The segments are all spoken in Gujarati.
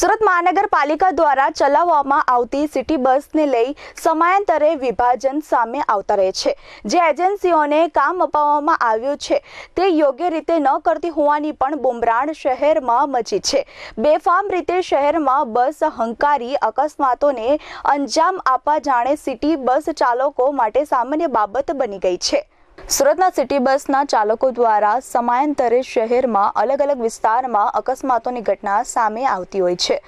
સુરત મહાનગરપાલિકા દ્વારા ચલાવવામાં આવતી સિટી બસને લઈ સમયાંતરે વિભાજન સામે આવતા રહે છે. જે એજન્સીઓને કામ અપાવવામાં આવ્યું છે, તે યોગ્ય રીતે ન કરતી હોવાની પણ બુમરાણ શહેરમાં મચી છે. બેફામ રીતે શહેરમાં બસ હંકારી અકસ્માતોને અંજામ આપવા જાણે સિટી બસ ચાલકો માટે સામાન્ય બાબત બની ગઈ છે. સુરતના સિટી બસના ચાલકો દ્વારા સમયાંતરે શહેરમાં અલગ અલગ વિસ્તારમાં અકસ્માતોની ઘટના સામે આવતી હોય છે.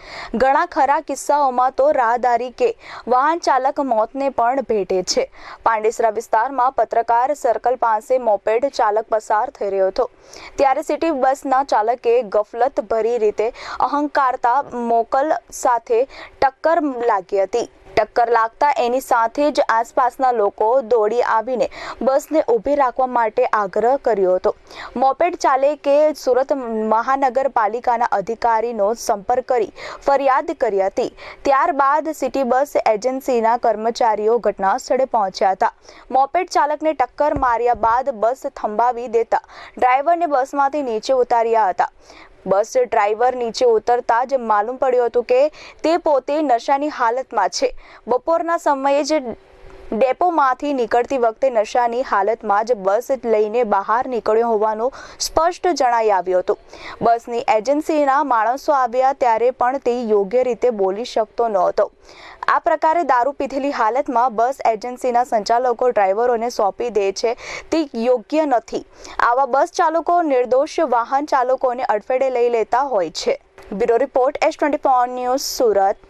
ઘણા ખરા કિસ્સાઓમાં તો રાહદારી કે વાહન ચાલક મોતને પણ ભેટે છે. પાંડેસરા વિસ્તારમાં પત્રકાર સર્કલ પાસે મોપેડ ચાલક પસાર થઈ રહ્યો હતો. ત્યારે સિટી બસના ચાલકે ગફલત ભરી રીતે અહંકારતા મોકલ સાથે ટક્કર લાગી હતી. ટક્કર લાગતા એની સાથે જ આસપાસના લોકો દોડી આવીને બસને ઊભી રાખવા માટે આગ્રહ કર્યો હતો. મોપેડ ચાલકે સુરત મહાનગરપાલિકાના અધિકારીનો સંપર્ક કરી ફરિયાદ કરી હતી. ત્યારબાદ સિટી બસ એજન્સીના કર્મચારીઓ ઘટના સ્થળે પહોંચ્યા હતા. મોપેડ ચાલકને ટક્કર માર્યા બાદ બસ થંભાવી દેતા ડ્રાઈવરને બસમાંથી નીચે ઉતાર્યા હતા. બસ ડ્રાઈવર નીચે ઉતરતા જ માલુમ પડ્યું હતું કે તે પોતે નશાની હાલતમાં છે. બપોરના સમયે જ ડેપોમાંથી નીકળતી વખતે નશાની હાલતમાં જ બસ લઈને બહાર નીકળ્યો હોવાનું સ્પષ્ટ જણાઈ આવ્યું હતું. બસની એજન્સીના માણસો આવ્યા ત્યારે પણ તે યોગ્ય રીતે બોલી શકતો નહોતો. આ પ્રકારે દારૂ પીધેલી હાલતમાં બસ એજન્સીના સંચાલકો ડ્રાઈવરોને સોંપી દે છે. તે યોગ્ય નથી. આવા બસ ચાલકો નિર્દોષ વાહન ચાલકોને અડફેટે લઈ લેતા હોય છે. Bureau report S twenty news Surat.